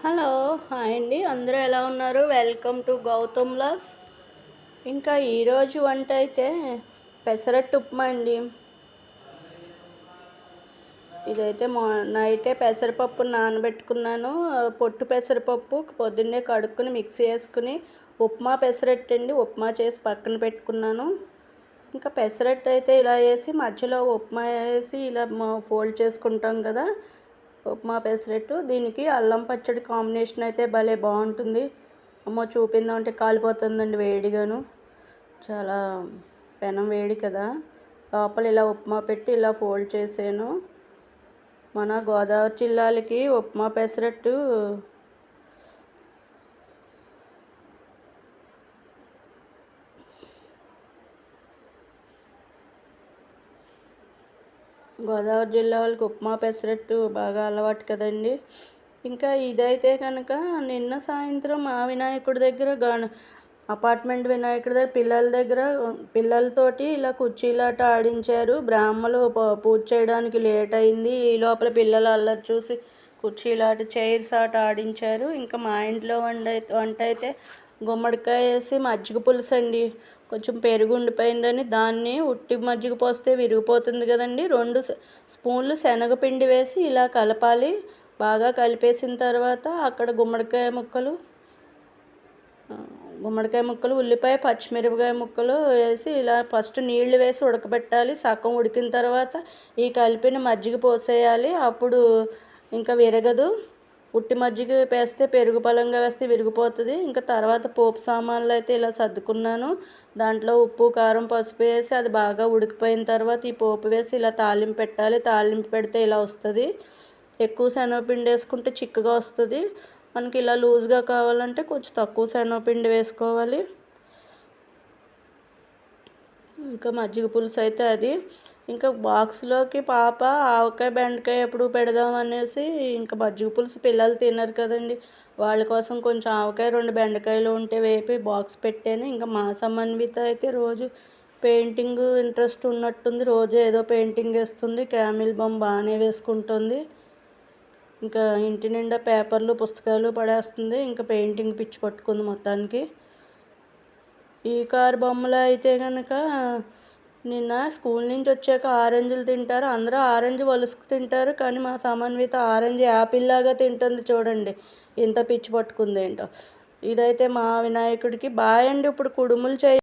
Hello hi అండి. అందరూ ఎలా ఉన్నారు? వెల్కమ్ టు గౌతమ్ లాస్ ఇంకా ఈరోజు వంట అయితే పెసరట్టు ఉప్మా అండి. ఇదైతే మా నైటే పెసరపప్పు నానబెట్టుకున్నాను. పొట్టు పెసరపప్పు పొద్దున్నే కడుక్కుని మిక్సీ వేసుకుని ఉప్మా పెసరట్టు అండి. ఉప్మా చేసి పక్కన పెట్టుకున్నాను. ఇంకా పెసరట్టు అయితే ఇలా వేసి మధ్యలో ఉప్మా వేసి ఇలా ఫోల్డ్ చేసుకుంటాం కదా. ఉప్మా పెసరట్టు దీనికి అల్లం పచ్చడి కాంబినేషన్ అయితే భలే బాగుంటుంది. అమ్మో చూపిందామంటే కాలిపోతుందండి వేడిగాను. చాలా పెనం వేడి కదా. లోపల ఇలా ఉప్మా పెట్టి ఇలా ఫోల్డ్ చేసాను మన గోదావరి జిల్లాలకి ఉప్మా పెసరట్టు గోదావరి జిల్లా వాళ్ళకి ఉప్మా పెసరట్టు బాగా అలవాటు కదండి. ఇంకా ఇదైతే కనుక నిన్న సాయంత్రం మా వినాయకుడి దగ్గర గణ అపార్ట్మెంట్ వినాయకుడి దగ్గర పిల్లల దగ్గర పిల్లలతోటి ఇలా కుర్చీలాట ఆడించారు. బ్రాహ్మలు పూజ చేయడానికి లేట్ అయింది. ఈ లోపల పిల్లలు అల్లరి చూసి కుర్చీలాట చైర్స్ ఆట ఆడించారు. ఇంకా మా ఇంట్లో వంట వంట అయితే గుమ్మడికాయ వేసి మజ్జిగ పులుసు అండి కొంచెం పెరుగు ఉండిపోయిందని దాన్ని ఉట్టి మజ్జిగ పోస్తే విరిగిపోతుంది కదండి. రెండు స్పూన్లు శనగపిండి వేసి ఇలా కలపాలి. బాగా కలిపేసిన తర్వాత అక్కడ గుమ్మడికాయ ముక్కలు గుమ్మడికాయ ముక్కలు ఉల్లిపాయ పచ్చిమిరపకాయ ముక్కలు వేసి ఇలా ఫస్ట్ నీళ్ళు వేసి ఉడకబెట్టాలి. సగం ఉడికిన తర్వాత ఈ కలిపిన మజ్జిగ పోసేయాలి. అప్పుడు ఇంకా విరగదు. ఉట్టి మజ్జిగ వేస్తే పెరుగు పలంగా వేస్తే విరిగిపోతుంది. ఇంకా తర్వాత పోపు సామాన్లు అయితే ఇలా సర్దుకున్నాను. దాంట్లో ఉప్పు కారం పసుపు వేసి అది బాగా ఉడికిపోయిన తర్వాత ఈ పోపు వేసి ఇలా తాలింపు పెట్టాలి. తాలింపు పెడితే ఇలా వస్తుంది. ఎక్కువ శనగపిండి వేసుకుంటే చిక్కగా వస్తుంది. మనకి ఇలా లూజ్గా కావాలంటే కొంచెం తక్కువ శనగపిండి వేసుకోవాలి. ఇంకా మజ్జిగ పులుసు అయితే అది. ఇంకా బాక్స్లోకి పాప ఆవకాయ బెండకాయ ఎప్పుడు పెడదాం అనేసి ఇంకా మజ్జిగ పులుసు పిల్లలు తినరు కదండి. వాళ్ళ కోసం కొంచెం ఆవకాయ రెండు బెండకాయలు ఉంటే వేపి బాక్స్ పెట్టాను. ఇంకా మా సమన్విత అయితే రోజు పెయింటింగ్ ఇంట్రెస్ట్ ఉన్నట్టుంది. రోజు ఏదో పెయింటింగ్ వేస్తుంది. క్యామిల్ బొమ్మ బాగానే వేసుకుంటుంది. ఇంకా ఇంటి నిండా పేపర్లు పుస్తకాలు పడేస్తుంది. ఇంకా పెయింటింగ్ పిచ్చి పట్టుకుంది మొత్తానికి. ఈ కారు బొమ్మలు అయితే కనుక నిన్న స్కూల్ నుంచి వచ్చాక ఆరెంజ్లు తింటారు. అందరూ ఆరెంజ్ వలుసుకు తింటారు. కానీ మా సమన్విత ఆరెంజ్ యాపిల్ లాగా తింటుంది చూడండి. ఎంత పిచ్చి పట్టుకుంది ఏంటో ఇదైతే మా వినాయకుడికి. బాగా అండి ఇప్పుడు కుడుములు చేయ